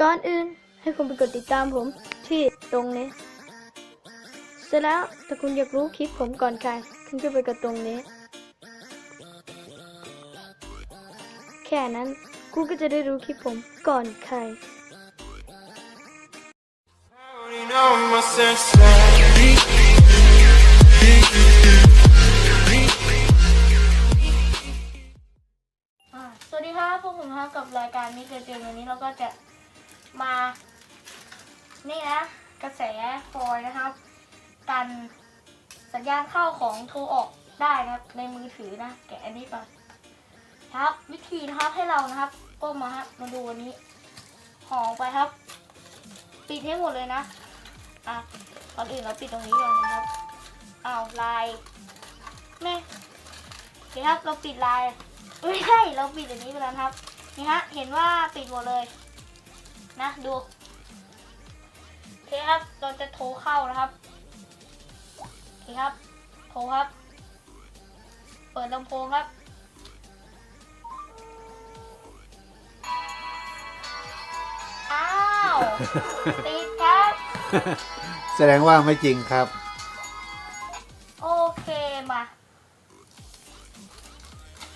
ก่อนอื่นให้คุณไปกดติดตามผมที่ตรงนี้ เสร็จแล้วถ้าคุณอยากรู้คลิปผมก่อนใครคุณก็ไปกดตรงนี้ แค่นั้นคุณก็จะได้รู้คลิปผมก่อนใคร อ่าสวัสดีครับพวกผมครับกับรายการมิเตอร์เจนวันนี้เราก็จะ มา นี่นะ กระแสฟอยนะครับ กันสัญญาณเข้าของโทรออกได้นะครับในมือถือนะ แกะอันนี้ก่อนครับ วิธีนะครับให้เรานะครับก็มาครับมาดูอันนี้ห่อไปครับ ปิดให้หมดเลยนะอะก่อนอื่นเราปิดตรงนี้ก่อนนะครับอ้าวลายแม่โอเคครับเราปิดลายไม่ใช่เราปิดอันนี้ไปแล้วครับนี่ฮะเห็นว่าปิดหมดเลย นะดูโอเคครับเราจะโทรเข้านะครับโอเคครับโทรครับ เปิดลำโพงครับอ้าวติดครับ แสดงว่าไม่จริงครับ โอเคมา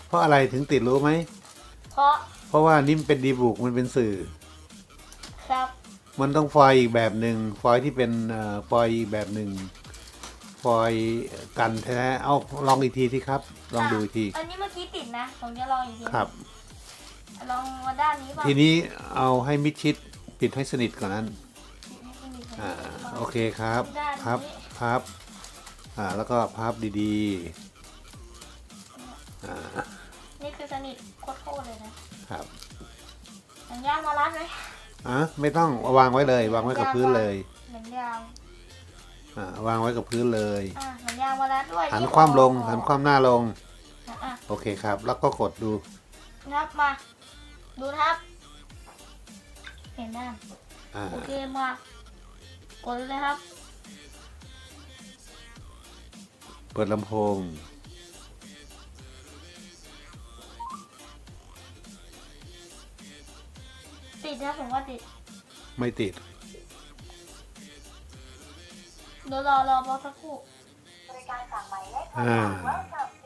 เพราะอะไรถึงติดรู้ไหม เพราะเพราะว่านี่มันเป็นดีบุกมันเป็นสื่อ ครับ มันต้องฟอยล์อีกแบบหนึ่งฟอยล์ที่เป็นเอ่อฟอยล์อีกแบบหนึ่งฟอยล์กันแท้ๆเอาลองอีกทีที่ครับ ลองดูอีกที อันนี้เมื่อกี้ติดนะ ผมจะลองอีกทีครับ ลองมาด้านนี้บ้างทีนี้เอาให้มิดชิดปิดให้สนิทก่อนนั้นให้สนิทอ่าก่นโอเคครับด้านนี้ครับ พับ อ่า แล้วก็พับดีๆ อ่า นี่คือสนิทโคตรๆเลยนะครับ หนังยางมารัดไหม อะไม่ต้องวางไว้เลย วางไว้กับพื้นเลยหนังยางอ่าวางไว้กับพื้นเลย อะหนังยางมารัดด้วยหันที่คว่ำลงคอหันคว่ำหน้าลงอะอะโอเคครับ แล้วก็กดดูนะครับมา ดูนะครับ เห็นหน้าอ่าโอเคมากดเลยครับ เปิดลำโพง ติดนะผมว่าติดไม่ติด เดี๋ยวรอรอรอสักครู่อ่า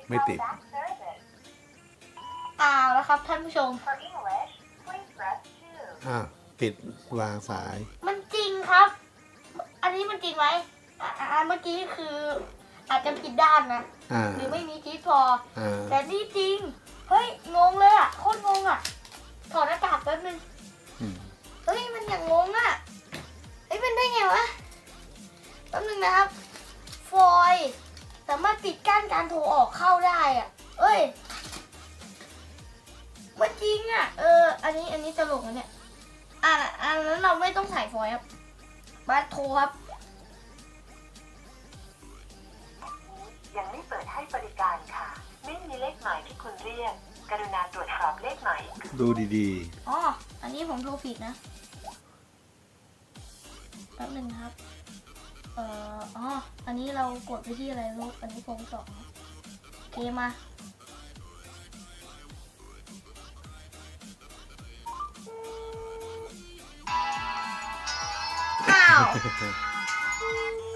ไม่ติด อ้าวแล้วครับท่านผู้ชมอ่าติดวางสาย มันจริงครับ อันนี้มันจริงไหมอะอะอะเมื่อกี้คืออาจจะผิดด้านนะ อ่าหรือไม่มีชีสพอ อ่าแต่นี่จริง ป๊บนึงนะครับ ฟอยล์สามารถปิดกั้นการโทรออกเข้าได้อะ เอ้ยมันจริงอะ เออ อันนี้ อันนี้ตลกนะเนี่ย อ่าอันนั้นเราไม่ต้องใส่ฟอยล์ครับบัสโทรครับ ยังไม่เปิดให้บริการค่ะ ไม่มีเลขหมายที่คุณเรียก กรุณาตรวจสอบเลขหมายดูดีอ๋อ อันนี้ผมโทรผิดนะ แป๊บหนึ่งนะครับ เอ่ออ๋อ อันนี้เรากดไปที่อะไรลูกอันนี้โฟงสองเคมาอ้าว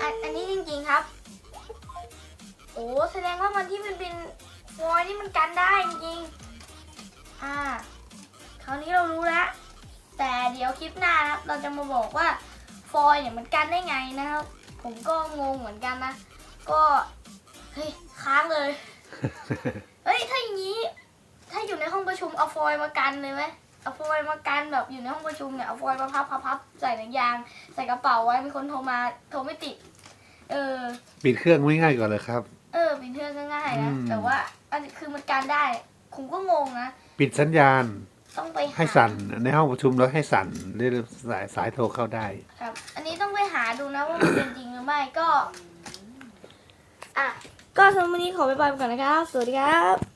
อันอันนี้จริงๆครับ โอ้แสดงว่ามันที่มันเป็นฟอยนี่มันกันได้จริงๆอ่า คราวนี้เรารู้แล้ว แต่เดี๋ยวคลิปหน้านะครับ เราจะมาบอกว่าฟอยเนี่ยมันกันได้ไงนะครับ ผมก็งงเหมือนกันนะ ก็เฮ้ยค้างเลยๆเฮ้ยถ้าอย่างนี้ ถ้าอยู่ในห้องประชุมเอาฟอยล์มากันเลยไหมเอาฟอยล์มากันแบบอยู่ในห้องประชุมเนี่ยเอาฟอยล์มาพับพับพับใส่หนังยาง ใส่กระเป๋าไว้มีคนโทรมาโทรไม่ติด เออ ปิดเครื่องไม่ง่ายก่อนเลยครับ เออปิดเครื่องก็ง่ายนะอืม แต่ว่าอันนี้คือมันกันได้ผมก็งงนะปิดสัญญาณต้องไปา ให้สั่นในห้องประชุมแล้วให้สั่นเรื่อยๆสายสายโทรเข้าได้ ครับ อันนี้ต้องไปหาดูนะว่ามันเป็นจริงหรือ ไม่ก็ อะ ก็สำหรับวันนี้ขอไปบายไปก่อนนะครับ สวัสดีครับ